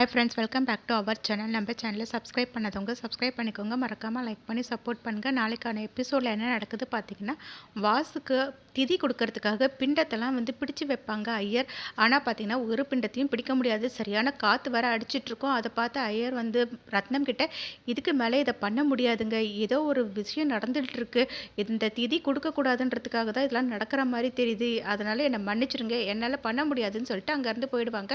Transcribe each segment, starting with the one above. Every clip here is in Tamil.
Hi friends welcome back to our channel நம்ம சேனலை சப்ஸ்கிரைப் பண்ணதவங்க சப்ஸ்கிரைப் பண்ணிக்கோங்க. மறக்காமல் லைக் பண்ணி சப்போர்ட் பண்ணுங்கள் நாளைக்கான எபிசோடில் என்ன நடக்குது பார்த்தீங்கன்னா வாசுக்கு திதி கொடுக்கறதுக்காக பிண்டத்தெல்லாம் வந்து பிடிச்சு வைப்பாங்க ஐயர். ஆனால் பார்த்தீங்கன்னா ஒரு பிண்டத்தையும் பிடிக்க முடியாது. சரியான காற்று வர அடிச்சிட்ருக்கோம். அதை பார்த்து ஐயர் வந்து ரத்னம் கிட்ட இதுக்கு மேலே இதை பண்ண முடியாதுங்க. ஏதோ ஒரு விஷயம் நடந்துகிட்ருக்கு இந்த திதி கொடுக்கக்கூடாதுன்றதுக்காக தான் இதெல்லாம் நடக்கிற மாதிரி தெரியுது. அதனால் என்னை மன்னிச்சிருங்க. என்னால் பண்ண முடியாதுன்னு சொல்லிட்டு அங்கேருந்து போயிடுவாங்க.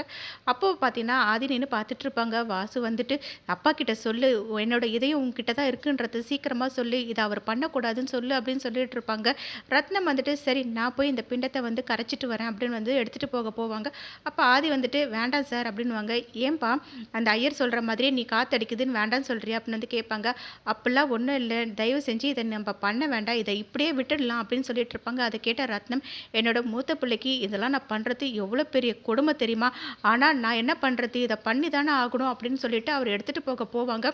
அப்போது பார்த்தீங்கன்னா ஆதி நின்று பார்த்துட்டு இருப்பாங்க வாசு வந்துட்டு அப்பா கிட்ட சொல்லு. என்னோட இதயம் உங்ககிட்ட தான் இருக்குன்றது சீக்கிரமாக சொல்லு. இதை அவர் பண்ணக்கூடாதுன்னு சொல்லு அப்படின்னு சொல்லிட்டு இருப்பாங்க ரத்னம் வந்துட்டு சரி நான் போய் இந்த பிண்டத்தை வந்து கரைச்சிட்டு வரேன் அப்படின்னு வந்து எடுத்துகிட்டு போக போவாங்க. அப்போ ஆதி வந்துட்டு வேண்டாம் சார் அப்படின்வாங்க ஏன்பா அந்த ஐயர் சொல்கிற மாதிரியே நீ காத்தடிக்குதுன்னு வேண்டாம்னு சொல்கிறியா அப்படின்னு வந்து கேட்பாங்க. அப்படிலாம் ஒன்றும் இல்லை. தயவு செஞ்சு இதை நம்ம பண்ண வேண்டாம். இதை இப்படியே விட்டுடலாம் அப்படின்னு சொல்லிட்டு இருப்பாங்க. அதை கேட்ட ரத்னம் என்னோட மூத்த பிள்ளைக்கு இதெல்லாம் நான் பண்ணுறது எவ்வளோ பெரிய கொடுமை தெரியுமா? ஆனால் நான் என்ன பண்ணுறது இதை பண்ணி தானே ஆகணும் அப்படின்னு சொல்லிட்டு அவர் எடுத்துகிட்டு போக போவாங்க.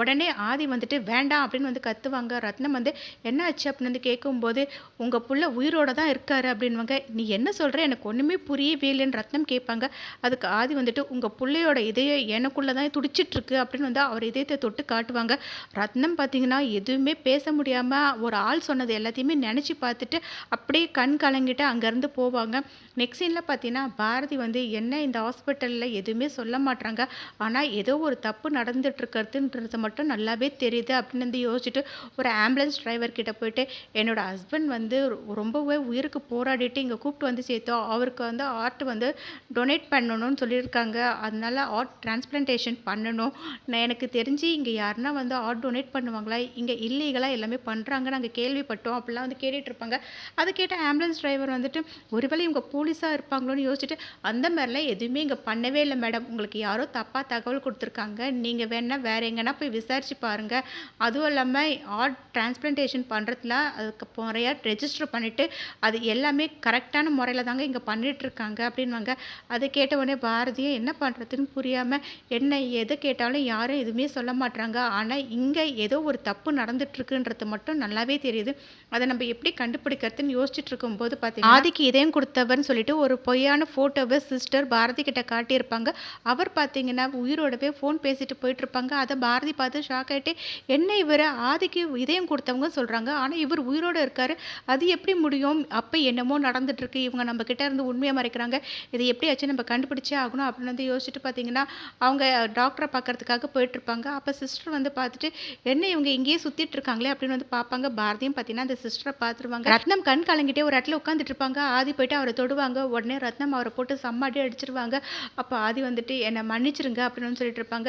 உடனே ஆதி வந்துட்டு வேண்டாம் அப்படின்னு வந்து கத்துவாங்க. ரத்னம் வந்து என்ன ஆச்சு அப்படின்னு வந்து கேட்கும்போது உங்கள் புள்ள உயிரோட தான் இருக்காரு அப்படின்வாங்க நீ என்ன சொல்கிற எனக்கு ஒன்றுமே புரியவே இல்லைன்னு ரத்னம் கேட்பாங்க. அதுக்கு ஆதி வந்துட்டு உங்கள் பிள்ளையோட இதயம் எனக்குள்ளே தான் துடிச்சிட்ருக்கு அப்படின்னு வந்து அவர் இதயத்தை தொட்டு காட்டுவாங்க. ரத்னம் பார்த்தீங்கன்னா எதுவுமே பேச முடியாமல் ஒரு ஆள் சொன்னது எல்லாத்தையுமே நினச்சி பார்த்துட்டு அப்படியே கண் கலங்கிட்டு அங்கேருந்து போவாங்க. நெக்ஸ்ட் சீனில் பார்த்தீங்கன்னா பாரதி வந்து என்ன இந்த ஹாஸ்பிட்டலில் எதுவுமே சொல்ல மாட்டாங்க ஆனால் ஏதோ ஒரு தப்பு நடந்துட்டுருக்கிறதுன்றது மட்டும் நல்லாவே தெரியுது அப்படின்னு வந்து யோசிச்சுட்டு ஒரு ஆம்புலன்ஸ் டிரைவர் கிட்ட போயிட்டு என்னோட ஹஸ்பண்ட் வந்து ரொம்ப ரொம்பவே உயிருக்கு போராடிட்டு இங்கே கூப்பிட்டு வந்து சேர்த்தோம் அவருக்கு வந்து ஆர்ட் வந்து டொனேட் பண்ணணும்னு சொல்லியிருக்காங்க. அதனால ஆர்ட் டிரான்ஸ்பிளான்டேஷன் பண்ணணும். நான் எனக்கு தெரிஞ்சு இங்கே யாருன்னா வந்து ஆர்ட் டொனேட் பண்ணுவாங்களா? இங்கே இல்லீகலாக எல்லாமே பண்ணுறாங்க நாங்கள் கேள்விப்பட்டோம். அப்படிலாம் வந்து கேட்டுட்ருப்பாங்க அதை கேட்ட ஆம்புலன்ஸ் டிரைவர் வந்துட்டு ஒருவேளை இவங்க போலீஸாக இருப்பாங்களோன்னு யோசிச்சுட்டு அந்த மாதிரிலாம் எதுவுமே இங்கே பண்ணவே இல்லை மேடம் உங்களுக்கு யாரோ தப்பாக தகவல் கொடுத்துருக்காங்க. நீங்கள் வேணால் வேறு எங்கன்னா போய் விசாரிச்சு பாருங்கள் அதுவும் இல்லாமல் ஆர்ட் டிரான்ஸ்பிளான்டேஷன் பண்ணுறதுல அதுக்கு முறையாக ரெஜிஸ்டர் பண்ணிவிட்டு அது எல்லாமே கரெக்டான முறையில் தாங்க இங்கே பண்ணிகிட்ருக்காங்க அப்படின்வாங்க அதை கேட்ட உடனே பாரதியை என்ன பண்ணுறதுன்னு புரியாமல் என்ன எதை கேட்டாலும் யாரும் எதுவுமே சொல்ல மாட்றாங்க. ஆனால் இங்கே ஏதோ ஒரு தப்பு நடந்துட்டுருக்குன்றது மட்டும் நல்லாவே தெரியுது. அதை நம்ம எப்படி கண்டுபிடிக்கிறதுன்னு யோசிச்சுட்டு இருக்கும்போது பார்த்தீங்கன்னா ஆதிக்கு இதயம் கொடுத்தவர்னு சொல்லிட்டு ஒரு பொய்யான ஃபோட்டோவை சிஸ்டர் பாரதி கிட்ட காட்டியிருப்பாங்க. அவர் பார்த்தீங்கன்னா உயிரோடவே ஃபோன் பேசிட்டு போயிட்டு இருப்பாங்க அதை பாரதி பார்த்து ஷாக் ஆகிட்டு என்ன இவர்? ஆதிக்கு இதயம் கொடுத்தவங்க சொல்கிறாங்க ஆனால் இவர் உயிரோடு இருக்கார். அது எப்படி முடியும்? அப்போ என்னமோ நடந்துட்டுருக்கு. இவங்க நம்ம இருந்து உண்மையை மறைக்கிறாங்க. இது எப்படியாச்சும் நம்ம கண்டுபிடிச்சே ஆகணும் அப்படின்னு வந்து யோசிச்சுட்டு பார்த்தீங்கன்னா அவங்க டாக்டரை பார்க்கறதுக்காக போயிட்டுருப்பாங்க. அப்போ சிஸ்டர் வந்து பார்த்துட்டு என்ன இவங்க இங்கேயே சுற்றிட்டு இருக்காங்களே அப்படின்னு வந்து பார்ப்பாங்க பாரதியும் பார்த்தீங்கன்னா அந்த சிஸ்டரை பார்த்துருவாங்க ரத்னம் கண் கலங்கிட்டே ஒரு இடத்துல உட்காந்துட்டு இருப்பாங்க ஆதி போயிட்டு அவரை தொடுவாங்க. உடனே ரத்னம் அவரை போட்டு சம்மாடி அடிச்சிருவாங்க. அப்போ ஆதி வந்துட்டு என்னை மன்னிச்சிருங்க அப்படின்னு சொல்லிட்டு இருப்பாங்க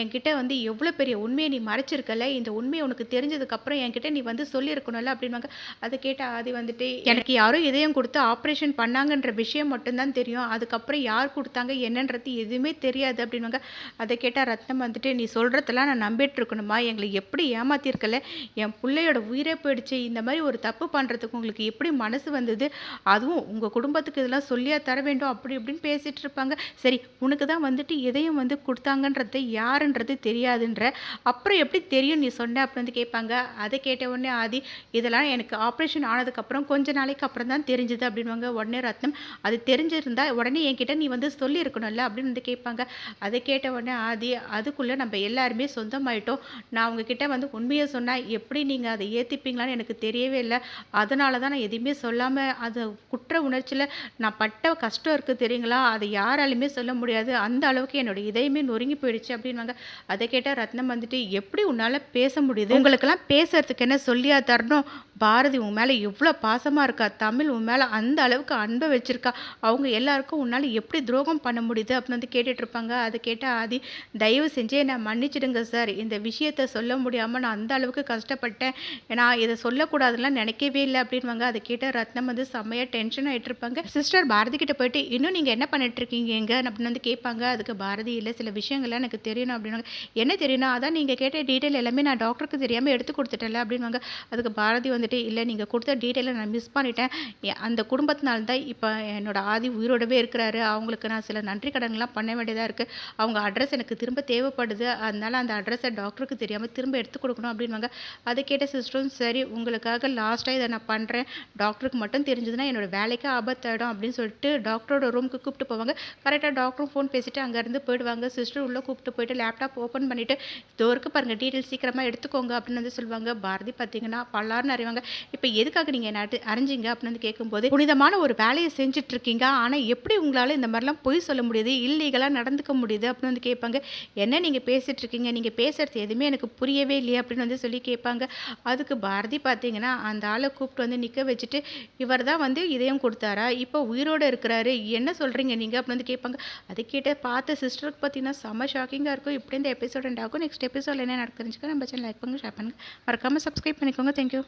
என்கிட்ட வந்து எவ்வளோ பெரிய உண்மையை நீ மறைச்சிருக்கல. இந்த உண்மையை உனக்கு தெரிஞ்சதுக்கப்புறம் என்கிட்ட நீ வந்து சொல்லியிருக்கணும்ல அப்படின்வாங்க அதை கேட்ட ஆதி வந்துட்டு எனக்கு யாரும் இதயம் கொடுத்து ஆப்ரேஷன் பண்ணாங்கன்ற விஷயம் மட்டும்தான் தெரியும். அதுக்கப்புறம் யார் கொடுத்தாங்க என்னன்றது எதுவுமே தெரியாது அப்படின்வாங்க அதை கேட்டால் ரத்னம் வந்துட்டு நீ சொல்கிறதெல்லாம் நான் நம்பிட்டு இருக்கணுமா எங்களை எப்படி ஏமாத்திருக்கல? என் பிள்ளையோட உயிரே போயிடுச்சு. இந்த மாதிரி ஒரு தப்பு பண்ணுறதுக்கு உங்களுக்கு எப்படி மனசு வந்தது? அதுவும் உங்கள் குடும்பத்துக்கு இதெல்லாம் சொல்லியா தர வேண்டும். அப்படி இப்படின்னு பேசிகிட்டு இருப்பாங்க. சரி உனக்கு தான் வந்துட்டு இதயம் வந்து கொடுத்தாங்கன்றது யாருன்றது தெரியாதுன்ற. அப்புறம் எப்படி தெரியும் நீ சொன்ன அப்படின்னு வந்து கேட்பாங்க. அதை கேட்ட உடனே ஆதி இதெல்லாம் எனக்கு ஆப்ரேஷன் ஆனதுக்கப்புறம் கொஞ்சம் கொஞ்ச நாளைக்கு அப்புறம் தான் தெரிஞ்சுது அப்படின்வாங்க உடனே ரத்னம் அது தெரிஞ்சிருந்தா உடனே என்கிட்ட நீ வந்து சொல்லியிருக்கணும்ல? அப்படின்னு வந்து கேட்பாங்க. அதை கேட்ட உடனே ஆதி அதுக்குள்ளே நம்ம எல்லாருமே சொந்தமாயிட்டோம். நான் உங்ககிட்ட வந்து உண்மையை சொன்னால் எப்படி நீங்கள் அதை ஏற்றிப்பீங்களான்னு எனக்கு தெரியவே இல்லை. அதனால தான் நான் எதுவுமே சொல்லாமல் அது குற்ற உணர்ச்சியில் நான் பட்ட கஷ்டம் இருக்குது தெரியுங்களா? அதை யாராலுமே சொல்ல முடியாது. அந்த அளவுக்கு என்னோட இதயமே நொறுங்கி போயிடுச்சு. அப்படின்வாங்க அதை கேட்டால் ரத்னம் வந்துட்டு எப்படி உன்னால் பேச முடியுது? உங்களுக்கெல்லாம் பேசுறதுக்கு என்ன சொல்லியா தரணும்? பாரதி உன் மேலே எவ்வளோ பாசமாக இருக்கா? தமிழ் உன் மேலே அந்த அளவுக்கு அன்பை வச்சுருக்கா? அவங்க எல்லாருக்கும் உன்னால் எப்படி துரோகம் பண்ண முடியுது? அப்படின்னு வந்து கேட்டுட்ருப்பாங்க அதை கேட்டால் ஆதி தயவு செஞ்சு என்னை மன்னிச்சிடுங்க சார். இந்த விஷயத்த சொல்ல முடியாமல் நான் அந்த அளவுக்கு கஷ்டப்பட்டேன். நான் இதை சொல்லக்கூடாதுலாம் நினைக்கவே இல்லை. அப்படின்வாங்க அதை கேட்டால் ரத்னம் வந்து செம்மையாக டென்ஷன் ஆகிட்டு இருப்பாங்க. சிஸ்டர் பாரதி கிட்ட போயிட்டு இன்னும் நீங்கள் என்ன பண்ணிட்டு இருக்கீங்க எங்க அப்படின்னு வந்து கேட்பாங்க. அதுக்கு பாரதி இல்லை. சில விஷயங்கள்லாம் எனக்கு தெரியணும். அப்படின்னாங்க என்ன தெரியணும்? அதான் நீங்கள் கேட்ட டீட்டெயில் எல்லாமே நான் டாக்டருக்கு தெரியாமல் எடுத்து கொடுத்துட்டேன்ல. அப்படின்வாங்க அதுக்கு பாரதி வந்துட்டு இல்லை நீங்கள் கொடுத்த டீட்டெயிலை நான் மிஸ் பண்ணிட்டேன். அந்த குடும்பத்தினால தான் இப்போ என்னோட ஆதி உயிரோடவே இருக்கிறாரு. அவங்களுக்கு நான் சில நன்றி கடன்லாம் பண்ண வேண்டியதாக இருக்குது அவங்க அட்ரஸ் எனக்கு திரும்ப தேவைப்படுது. அதனால அந்த அட்ரஸை டாக்டருக்கு தெரியாமல் திரும்ப எடுத்து கொடுக்கணும் அப்படின்வாங்க அதை கேட்ட சிஸ்டரும் சரி உங்களுக்காக லாஸ்ட்டாக இதை நான் பண்ணுறேன் டாக்டருக்கு மட்டும் தெரிஞ்சதுன்னா என்னோட வேலைக்கு ஆபத்தாயிடும் அப்படின்னு சொல்லிட்டு டாக்டரோட ரூமுக்கு கூப்பிட்டு போவாங்க. கரெக்டாக டாக்டரும் ஃபோன் பேசிட்டு அங்கேருந்து போயிடுவாங்க. சிஸ்டர் உள்ளே கூப்பிட்டு போயிட்டு லேப்டாப் ஓப்பன் பண்ணிவிட்டு இதோ இருக்கு பாருங்கள் டீட்டெயில் சீக்கிரமாக எடுத்துக்கோங்க அப்படின்னு வந்து சொல்லுவாங்க. பாரதி பார்த்தீங்கன்னா பல்லாருன்னு அறிவாங்க. இப்போ எதுக்காக நீங்கள் என்ன அரைஞ்சிங்க அப்படின்னு வந்து கேட்கும்போது புனிதமான ஒரு வேலையை செஞ்சுட்டு இருக்கீங்க ஆனால் எப்படி உங்களால் இந்த மாதிரிலாம் பொய் சொல்ல முடியுது? இல்லீகலாக நடந்துக்க முடியுது? அப்படின்னு வந்து கேட்பாங்க. என்ன நீங்கள் பேசிட்டு இருக்கீங்க நீங்கள் பேசுறது எதுவுமே எனக்கு புரியவே இல்லையே அப்படின்னு வந்து சொல்லி கேட்பாங்க. அதுக்கு பாரதி பார்த்தீங்கன்னா அந்த ஆளை கூப்பிட்டு வந்து நிற்க வச்சுட்டு இவர் தான் வந்து இதயம் கொடுத்தாரா? இப்போ உயிரோடு இருக்கிறாரு. என்ன சொல்கிறீங்க நீங்கள் அப்படின்னு வந்து கேட்பாங்க. அதை கேட்ட பார்த்த சிஸ்டருக்கு பார்த்தீங்கன்னா செம்ம ஷாக்கிங்காக இருக்கும். இப்படி இந்த எபிசோட் ஆகும் நெக்ஸ்ட் எபிசோட் என்ன நடக்குதுன்னு நம்ம சேனல் லைக் பண்ணுங்க ஷேர் பண்ணுங்கள் மறக்காமல் சப்ஸ்கிரைப் பண்ணிக்கோங்க. தேங்க்யூ